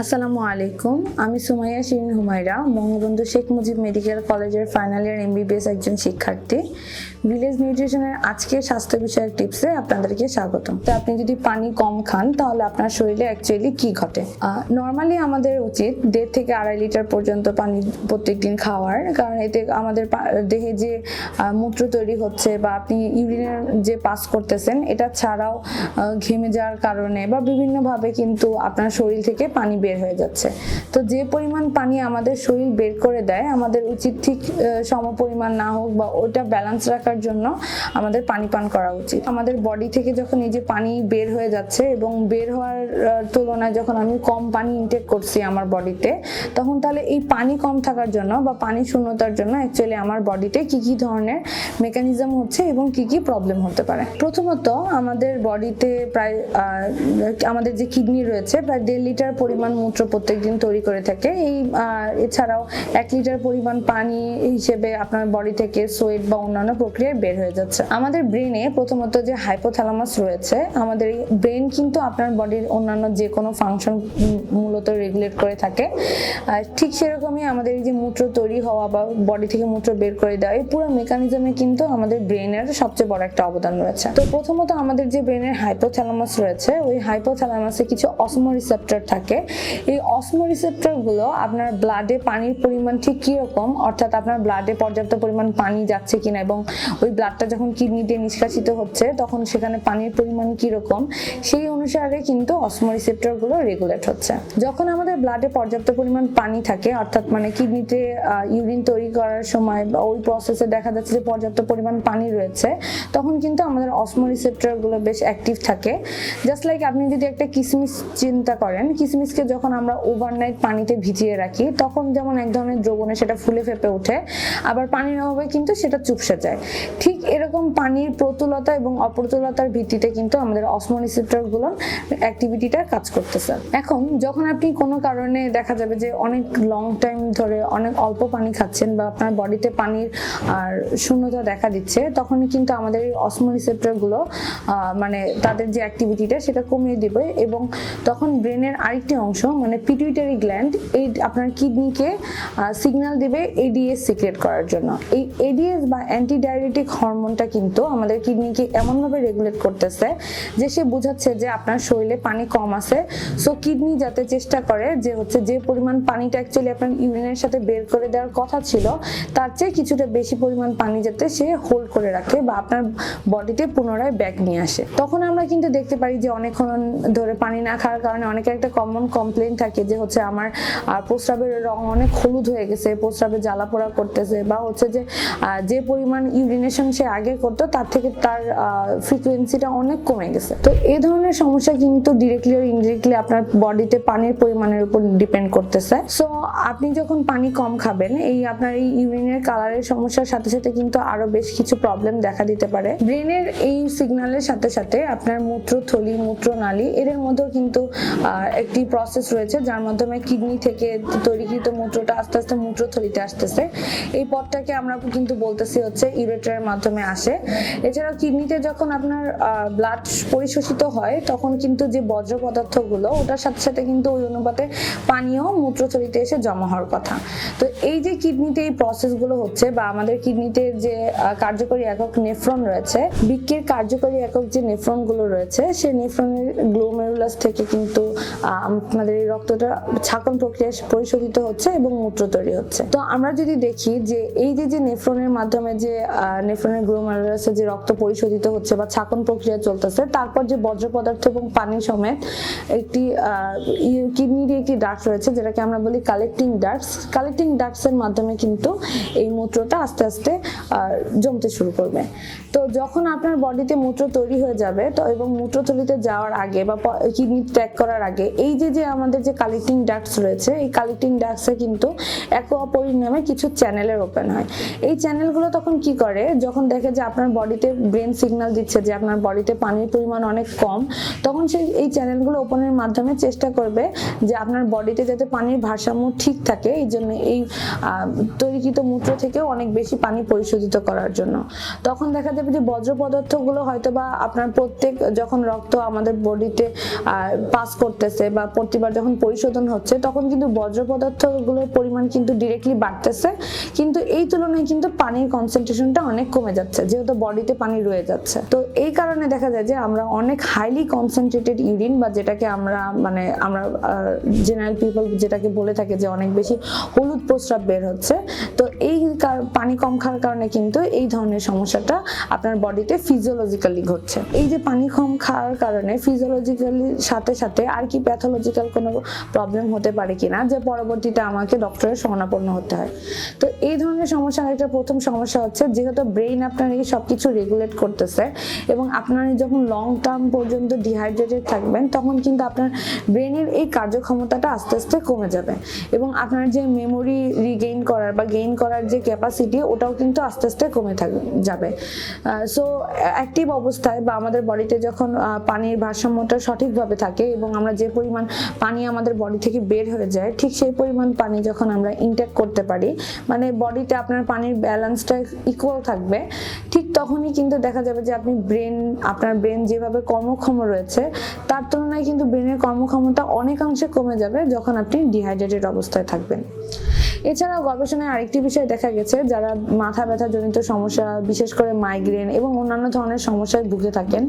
আসসালামু আলাইকুম। আমি সুমাইয়া শিরিন হুমাইরা বঙ্গবন্ধু শেখ মুজিব মেডিকেল কলেজের ফাইনাল ইয়ার এমবিবিএস একজন শিক্ষার্থী। ভিলেজ নিউট্রিশনের আজকে স্বাস্থ্য বিষয়ক টিপসে আপনাদেরকে স্বাগতম। তো আপনি যদি পানি কম খান, তাহলে আপনার শরীরে অ্যাকচুয়ালি কি ঘটে? নর্মালি আমাদের উচিত দেড় থেকে আড়াই লিটার পর্যন্ত পানি প্রত্যেকদিন খাওয়ার, কারণ এতে আমাদের দেহে যে মূত্র তৈরি হচ্ছে বা আপনি ইউরিনের যে পাস করতেছেন, এটা ছাড়াও ঘেমে যাওয়ার কারণে বা বিভিন্নভাবে কিন্তু আপনার শরীর থেকে পানি বের হয়ে যাচ্ছে। তো যে পরিমাণ পানি আমাদের শরীর বের করে দেয়, আমাদের উচিত ঠিক সম পরিমাণ না হোক বা ওটা ব্যালেন্স রাখার জন্য আমাদের পানি পান করা উচিত। আমাদের বডি থেকে যখন এই যে পানি বের হয়ে যাচ্ছে এবং বের হওয়ার তুলনায় যখন আমি কম পানি ইনটেক করছি আমার বডিতে তখন তাহলে এই পানি কম থাকার জন্য বা পানি শূন্যতার জন্য অ্যাকচুয়ালি আমার বডিতে কি কি ধরনের মেকানিজম হচ্ছে এবং কি কি প্রবলেম হতে পারে। প্রথমত আমাদের বডিতে প্রায় আমাদের যে কিডনি রয়েছে প্রায় দেড় লিটার পরিমাণ মূত্র প্রত্যেকদিন তৈরি করে থাকে। এই এছাড়াও এক লিটার পরিমাণ পানি হিসেবে আপনার বডি থেকে সোয়েট বা অন্যান্য প্রক্রিয়ায় বের হয়ে যাচ্ছে। আমাদের ব্রেনে প্রথমত যে হাইপোথ্যালামাস রয়েছে, আমাদের ব্রেন কিন্তু আপনার বডির অন্যান্য যে কোনো ফাংশন মূলত রেগুলেট করে থাকে। ঠিক সেরকমই আমাদের এই যে মূত্র তৈরি হওয়া বা বডি থেকে মূত্র বের করে দেওয়া, এই পুরো মেকানিজমে কিন্তু আমাদের ব্রেনের সবচেয়ে বড় একটা অবদান রয়েছে। তো প্রথমত আমাদের যে ব্রেনের হাইপোথ্যালামাস রয়েছে, ওই হাইপোথ্যালামাসে কিছু অসমো রিসেপ্টর থাকে। এই অসমো রিসেপ্টরগুলো আপনার ব্লাডে পানির পরিমাণ ঠিক কীরকম, অর্থাৎ আপনার ব্লাডে পর্যাপ্ত পরিমাণ পানি যাচ্ছে কিনা এবং ওই ব্লাডটা যখন কিডনি দিয়ে নিষ্কাশিত হচ্ছে, তখন সেখানে পানির পরিমাণ কীরকম, সেই অনুসারে কিন্তু অসমো রিসেপ্টরগুলো রেগুলেট হচ্ছে। যখন আমাদের ব্লাডে পর্যাপ্ত পরিমাণ পানি থাকে, অর্থাৎ মানে কিডনিতে ইউরিন তৈরি করার সময় বা ওই প্রসেসে দেখা যাচ্ছে যে পর্যাপ্ত পরিমাণ পানি রয়েছে, তখন কিন্তু আমাদের অসমো রিসেপ্টরগুলো বেশ অ্যাক্টিভ থাকে। জাস্ট লাইক আপনি যদি একটা কিসমিস চিন্তা করেন, কিসমিসকে যখন আমরা ওভারনাইট পানিতে ভিজিয়ে রাখি, তখন যেমন এক ধরনের দ্রবণে সেটা ফুলে ফেপে ওঠে, আবার পানির অভাবে কিন্তু সেটা চুপসে যায়। ঠিক এরকম পানির প্রতুলতা এবং অপ্রতুলতার ভিত্তিতে কিন্তু আমাদের অসমো রিসেপ্টরগুলোর অ্যাক্টিভিটিটা কাজ করতেছে। এখন যখন আপনি কোনো কারণে দেখা যাবে যে অনেক লং টাইম ধরে অনেক অল্প পানি খাচ্ছেন বা আপনার বডিতে পানির আর শূন্যতা দেখা দিচ্ছে তখনই কিন্তু আমাদের এই অসমো রিসেপ্টরগুলো আহ, মানে তাদের যে অ্যাক্টিভিটিটা সেটা কমিয়ে দিবে এবং তখন ব্রেনের আরেকটি অংশ মানে পিটুইটারি গ্ল্যান্ড এই আপনার কিডনিকে সিগন্যাল দিবে এডিএস সিক্রেট করার জন্য। এই এডিএস বা অ্যান্টি ডায়াবেটিক হরমোনটা কিন্তু আমাদের কিডনিকে এমনভাবে রেগুলেট করতেছে যে সে বোঝাচ্ছে যে আপনার শরীরে পানি কম আছে। সো কিডনি যাতে চেষ্টা করে যে হচ্ছে যে পরিমাণ পানিটা অ্যাকচুয়ালি আপনার ইউরিনের সাথে বের করে দেওয়ার কথা ছিল, তার চেয়ে কিছুটা বেশি পরিমাণ পানি যাতে সে হোল্ড করে রাখে বা আপনার বডিতে পুনরায় ব্যাক নিয়ে আসে। তখন আমরা কিন্তু দেখতে পারি যে অনেকক্ষণ ধরে পানি না খাওয়ার কারণে অনেকের একটা কমন কমপ্লেন থাকে যে হচ্ছে আমার প্রস্রাবের রং অনেক হলুদ হয়ে গেছে, প্রস্রাবে জ্বালা পোড়া করতেছে বা হচ্ছে যে যে পরিমাণ ইউরিনেশন সে আগে করতো, তার থেকে তার ফ্রিকোয়েন্সিটা অনেক কমে গেছে। তো এই ধরনের সমস্যা কিন্তু ডিরেক্টলি আর ইনডিরেক্টলি আপনার বডিতে পানির পরিমাণের উপর ডিপেন্ড করতেছে। সো আপনি যখন পানি কম খাবেন, এই আপনার এই ইউরিনের কালারের সমস্যার সাথে সাথে কিন্তু আরও বেশ কিছু প্রবলেম দেখা দিতে পারে। ব্রেনের এই সিগন্যালের সাথে সাথে আপনার মূত্রথলি, মূত্রনালী, এদের মধ্যেও কিন্তু একটি প্রসেস রয়েছে, যার মাধ্যমে কিডনি থেকে তৈরিকৃত মূত্রটা আস্তে আস্তে মূত্রথলিতে আসতেছে। এই পথটাকে আমরা কিন্তু বলতেছি হচ্ছে ইউরেটারের মাধ্যমে আসে। এছাড়াও কিডনিতে যখন আপনার ব্লাড পরিশোষিত হয়, তখন কিন্তু যে বজ্র পদার্থগুলো, ওটার সাথে সাথে কিন্তু ওই অনুপাতে পানীয় মূত্রথলিতে এসে জমা হওয়ার কথা। তো এই যে কিডনিতে এই প্রসেসগুলো হচ্ছে বা আমাদের কিডনিতে যে কার্যকরী একক নেফ্রন রয়েছে বৃক্কের কার্যকরী একক যে নেফ্রনগুলো রয়েছে, সেই নেফ্রনের গ্লোমেরুলাস থেকে কিন্তু আমাদের এই রক্তটা ছাকন প্রক্রিয়া পরিশোধিত হচ্ছে এবং মূত্র তৈরি হচ্ছে। তো আমরা যদি দেখি যে এই যে যে নেফ্রনের মাধ্যমে যে নেফ্রনের গ্লোমেরুলাসে যে রক্ত পরিশোধিত হচ্ছে বা ছাকন প্রক্রিয়া চলতেছে, তারপর যে বজ্র পদার্থ এবং পানি সমেত একটি কিডনির একটি ডাক্ট রয়েছে, যেটাকে আমরা বলি কালেক্টিং ডাক্টস কালেক্টিং ডাক্টসের মাধ্যমে কিন্তু এই মূত্রটা আস্তে আস্তে জমতে শুরু করবে। তো যখন আপনার বডিতে মূত্র তৈরি হয়ে যাবে, তো এবং মূত্রথলিতে যাওয়ার আগে বা কিডনি ত্যাগ করার আগে, এই যে যে আমাদের যে কালেক্টিং ডাক্টস রয়েছে, এই কালেক্টিং ডাক্টসে কিন্তু এক অপরিণামে কিছু চ্যানেলের ওপেন হয়। এই চ্যানেলগুলো তখন কি করে? যখন দেখে যে আপনার বডিতে ব্রেন সিগন্যাল দিচ্ছে, যে আপনার বডিতে পানির পরিমাণ অনেক কম, তখন সে এই চ্যানেলগুলো ওপেনের মাধ্যমে চেষ্টা করবে যে আপনার বডিতে যাতে পানির ভারসাম্য ঠিক থাকে, এই জন্য এই তৈরিকৃত মূত্র থেকেও অনেক বেশি পানি পরিশোধিত করার জন্য। তখন দেখা যাবে যে বজ্র পদার্থগুলো হয়তো বা আপনার প্রত্যেক যখন রক্ত আমাদের বডিতে পাস করতেছে বা প্রতিবার যখন পরিশোধন হচ্ছে, তখন কিন্তু বজ্র পদার্থগুলোর পরিমাণ কিন্তু ডিরেক্টলি বাড়তেছে। কিন্তু এই তুলনায় কিন্তু পানির কনসেন্ট্রেশনটা অনেক কমে যাচ্ছে, যেহেতু বডিতে পানি রয়ে যাচ্ছে। তো এই কারণে দেখা যায় যে আমরা অনেক হাইলি কনসেন্ট্রেটেড ইউরিন বা যেটাকে আমরা মানে আমরা জেনারেল পিপল যেটাকে বলে থাকে যে অনেক বেশি হলুদ প্রস্রাব বের হচ্ছে, তো এই পানি কম খাওয়ার কারণে কিন্তু এই ধরনের সমস্যাটা আপনার বডিতে ফিজিওলজিক্যালি ঘটছে। এই যে পানি কম খাওয়ার কারণে ফিজিওলজিক্যালি সাথে সাথে আর কি প্যাথোলজিক্যাল কোনো প্রবলেম হতে পারে কিনা, যে পরবর্তীতে আমাকে ডক্টরের শরণাপন্ন হতে হয়। তো এই ধরনের সমস্যার একটা প্রথম সমস্যা হচ্ছে, যেহেতু ব্রেইন আপনার এই সব কিছু রেগুলেট করতেছে এবং আপনার যখন লং টার্ম পর্যন্ত ডিহাইড্রেটেড থাকবেন, তখন কিন্তু আপনার ব্রেনের এই কার্যক্ষমতাটা আস্তে আস্তে কমে যাবে এবং আপনার যে মেমোরি রিগেইন করার বা গেইন করার যে ক্যাপাসিটি ওটাও কিন্তু আস্তে আস্তে কমে থাক, যাবে। সো অ্যাক্টিভ অবস্থায় বা আমাদের বডিতে যখন পানির ভারসাম্যটা সঠিকভাবে থাকে এবং আমরা যে পরিমাণ পানি আমাদের বডি থেকে বের হয়ে যায়, ঠিক সেই পরিমাণ পানি যখন আমরা ইনটেক করতে পারি মানে বডিতে আপনার পানির ব্যালেন্সটা ইকুয়াল থাকবে, ঠিক তখনই কিন্তু দেখা যাবে যে আপনি ব্রেন আপনার ব্রেন যেভাবে কর্মক্ষম রয়েছে, তার তুলনায় কিন্তু ব্রেনের কর্মক্ষমতা অনেকাংশে কমে যাবে যখন আপনি ডিহাইড্রেটেড অবস্থায় থাকবেন। এছাড়াও গবেষণায় আরেকটি বিষয় দেখা গেছে, যারা মাথা ব্যথা জনিত সমস্যা, বিশেষ করে মাইগ্রেন এবং অন্যান্য ধরনের সমস্যায় ভুগে থাকেন।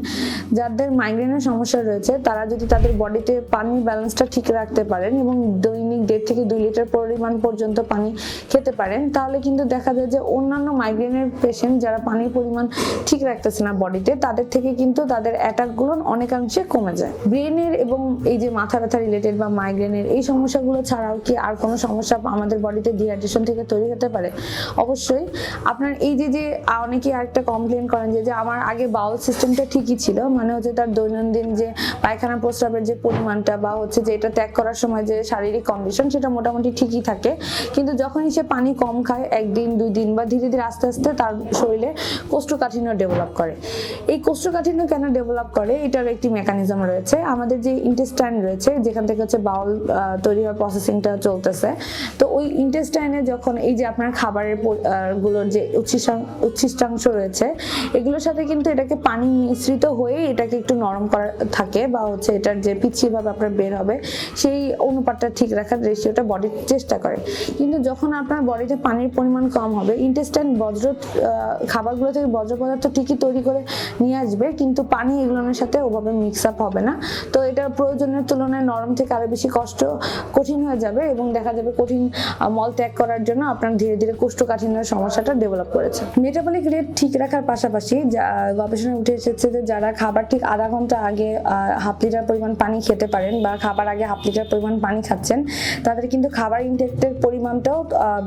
যাদের মাইগ্রেনের সমস্যা রয়েছে, তারা যদি তাদের বডিতে পানির ব্যালেন্সটা ঠিক রাখতে পারেন এবং দৈনিক দেড় থেকে দুই লিটার পরিমাণ পর্যন্ত পানি খেতে পারেন, তাহলে কিন্তু দেখা যায় যে অন্যান্য মাইগ্রেনের পেশেন্ট যারা পানির পরিমাণ ঠিক রাখতেছে না বডিতে, তাদের থেকে কিন্তু তাদের অ্যাটাকগুলো অনেকাংশে কমে যায়। ব্রেনের এবং এই যে মাথা ব্যথা রিলেটেড বা মাইগ্রেনের এই সমস্যাগুলো ছাড়াও কি আর কোনো সমস্যা আমাদের বডিতে ডিহাইড্রেশন থেকে তৈরি হতে পারে? অবশ্যই। আপনার এই যে যে অনেকে আরেকটা কমপ্লেন করেন যে যে আমার আগে বাউল সিস্টেমটা ঠিকই ছিল। মানে হচ্ছে তার দৈনন্দিন যে পায়খানা প্রস্রাবের যে পরিমাণটা বা হচ্ছে যে এটা ত্যাগ করার সময় যে শারীরিক কন্ডিশন সেটা মোটামুটি ঠিকই থাকে। কিন্তু যখনই সে পানি কম খায়, একদিন, দুই দিন বা ধীরে ধীরে আস্তে আস্তে তার শরীরে কোষ্ঠকাঠিন্য ডেভেলপ করে। এই কোষ্ঠকাঠিন্য কেন ডেভেলপ করে? এটার একটি মেকানিজম রয়েছে। আমাদের যে ইন্টেস্টাইন রয়েছে, যেখান থেকে হচ্ছে বাউল তৈরি হওয়ার প্রসেসিংটা চলতেছে, তো ওই ইন্টেস্টাইনে যখন এই যে আপনার খাবারেরগুলোর যে উচ্ছিষ্টাং- উচ্ছিষ্টাংশ রয়েছে এগুলোর সাথে কিন্তু এটাকে পানি মিশ্রিত হয়ে এটাকে একটু নরম করা থাকে বা হচ্ছে এটার যে পিছিয়ে ভাবে আপনার বের হবে, সেই অনুপাতটা ঠিক রাখার রেশিওটা বডি চেষ্টা করে। কিন্তু যখন আপনার বডিতে পানির পরিমাণ কম হবে ইন্টেস্টাইন বজ্র খাবারগুলো থেকে বজ্র পদার্থ ঠিকই তৈরি করে নিয়ে আসবে, কিন্তু পানি এগুলোর সাথে ওভাবে মিক্স আপ হবে না। তো এটা প্রয়োজনের তুলনায় নরম থেকে আরও বেশি কষ্ট, কঠিন হয়ে যাবে এবং দেখা যাবে কঠিন মল ত্যাগ করার জন্য আপনার ধীরে ধীরে কোষ্ঠকাঠিন্যের সমস্যাটা ডেভেলপ করেছে। মেটাবলিক রেট ঠিক রাখার পাশাপাশি গবেষণায় উঠে এসেছে যে যারা খাবার ঠিক আধা ঘণ্টা আগে হাফ লিটার পরিমাণ পানি খেতে পারেন বা খাবার আগে হাফ লিটার পরিমাণ পানি খাচ্ছেন, তাদের কিন্তু খাবার ইনটেকের পরিমাণটাও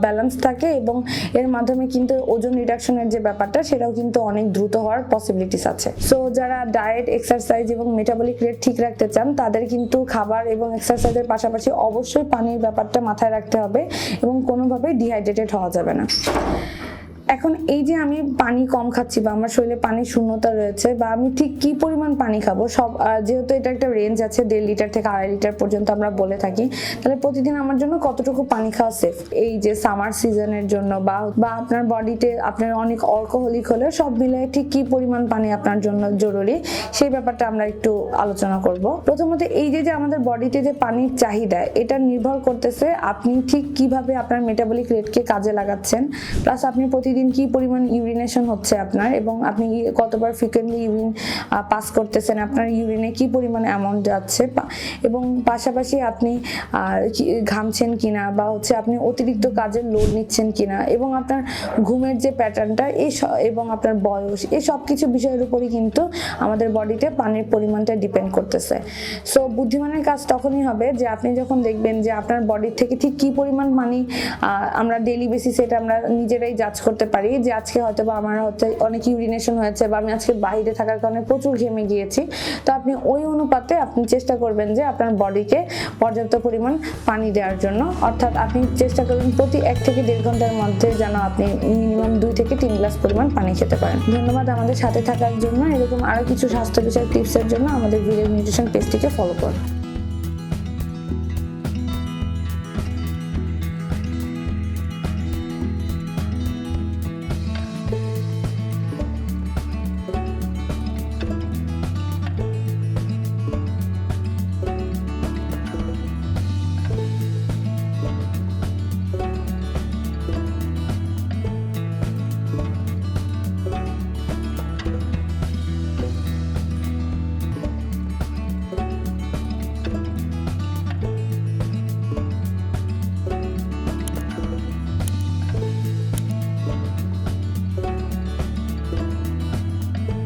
ব্যালেন্স থাকে এবং এর মাধ্যমে কিন্তু ওজন রিডাকশনের যে ব্যাপারটা, সেটাও কিন্তু অনেক দ্রুত হওয়ার পসিবিলিটিস আছে। সো যারা ডায়েট এক্সারসাইজ এবং মেটাবলিক রেট ঠিক রাখতে চান, তাদের কিন্তু খাবার এবং এক্সারসাইজের পাশাপাশি অবশ্যই পানির ব্যাপারটা মাথায় রাখতে হবে এবং কোনোভাবেই ডিহাইড্রেটেড হওয়া যাবে না। এখন এই যে আমি পানি কম খাচ্ছি বা আমার শরীরে পানির শূন্যতা রয়েছে বা আমি ঠিক কি পরিমাণ পানি খাব, সব যেহেতু এটা একটা রেঞ্জ আছে, দেড় লিটার থেকে আড়াই লিটার পর্যন্ত আমরা বলে থাকি, তাহলে প্রতিদিন আমার জন্য কতটুকু পানি খাওয়া সেফ এই যে সামার সিজনের জন্য বা বা আপনার বডিতে আপনার অনেক অল্কোহলিক হলে সব মিলে ঠিক কি পরিমাণ পানি আপনার জন্য জরুরি, সেই ব্যাপারটা আমরা একটু আলোচনা করব। প্রথমত এই যে যে আমাদের বডিতে যে পানির চাহিদা, এটা নির্ভর করতেছে আপনি ঠিক কীভাবে আপনার মেটাবলিক রেটকে কাজে লাগাচ্ছেন প্লাস আপনি প্রতিদিন কি পরিমাণ ইউরিনেশন হচ্ছে আপনার? এবং আপনি কতবার ফ্রিকুয়েন্টলি ইউরিন পাস করতেছেন? আপনার ইউরিনে কি পরিমাণ অ্যামাউন্ট যাচ্ছে? এবং পাশাপাশি আপনি ঘামছেন কিনা? বা হচ্ছে আপনি অতিরিক্ত কাজের লোড নিচ্ছেন কিনা? এবং আপনার ঘুমের যে প্যাটার্নটা এই এবং আপনার বয়স এই সব কিছু বিষয়ের উপরই কিন্তু আমাদের বডিতে পানির পরিমাণটা ডিপেন্ড করতেছে। সো বুদ্ধিমানের কাজ তখনই হবে যে আপনি যখন দেখবেন যে আপনার বডির থেকে ঠিক কি পরিমাণ পানি আমরা ডেলি বেসিসে এটা আমরা নিজেরাই জাজ করতে করতে পারি যে আজকে হয়তো বা আমার হচ্ছে অনেক ইউরিনেশন হয়েছে বা আমি আজকে বাইরে থাকার কারণে প্রচুর ঘেমে গিয়েছি। তো আপনি ওই অনুপাতে আপনি চেষ্টা করবেন যে আপনার বডিকে পর্যাপ্ত পরিমাণ পানি দেওয়ার জন্য। অর্থাৎ আপনি চেষ্টা করবেন প্রতি এক থেকে দেড় ঘণ্টার মধ্যে যেন আপনি মিনিমাম দুই থেকে তিন গ্লাস পরিমাণ পানি খেতে পারেন। ধন্যবাদ আমাদের সাথে থাকার জন্য। এরকম আরও কিছু স্বাস্থ্য বিষয়ক টিপসের জন্য আমাদের ভিডিও নিউট্রিশন পেজটিকে ফলো করুন।